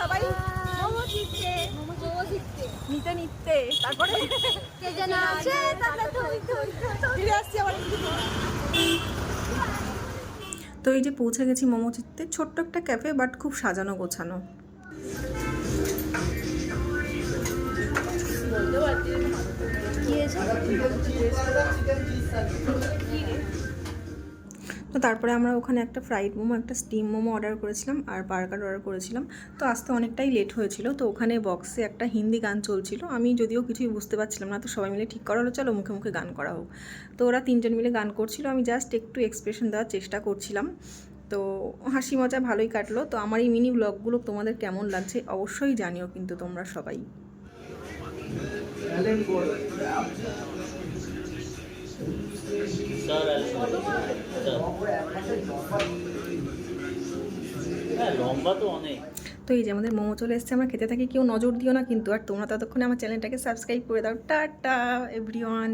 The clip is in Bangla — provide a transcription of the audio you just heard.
সবাই মোমো চিপছে মোমো চিপছে নিতে নিতে। তারপরে কে যেন আছে তাহলে তুই তুই ফিরে আসছি আবার তো এই যে পৌঁছে গেছি মোমো চিত্তে ছোট্ট একটা ক্যাফে বাট খুব সাজানো গোছানো। তো তারপরে আমরা ওখানে একটা ফ্রাইড মোমো, একটা স্টিম মোমো অর্ডার করেছিলাম আর বার্গার অর্ডার করেছিলাম। তো আসতে অনেকটাই লেট হয়েছিল, তো ওখানে বক্সে একটা হিন্দি গান চলছিল। আমি যদিও কিছুই বুঝতে পারছিলাম না, তো সবাই মিলে ঠিক করা হলো চলো মুখে মুখে গান করা হোক। তো ওরা তিনজন মিলে গান করছিল, আমি জাস্ট একটু এক্সপ্রেশন দেওয়ার চেষ্টা করছিলাম। তো হাসি মজা ভালোই কাটলো। তো আমার এই মিনি ব্লগগুলো তোমাদের কেমন লাগছে অবশ্যই জানিও কিন্তু তোমরা সবাই। তো তো এই যে আমাদের মোমো চলে এসছে, আমরা খেতে থাকি, কেউ নজর দিও না কিন্তু। আর তোমরা ততক্ষণে আমার চ্যানেলটাকে সাবস্ক্রাইব করে দাও। Tata everyone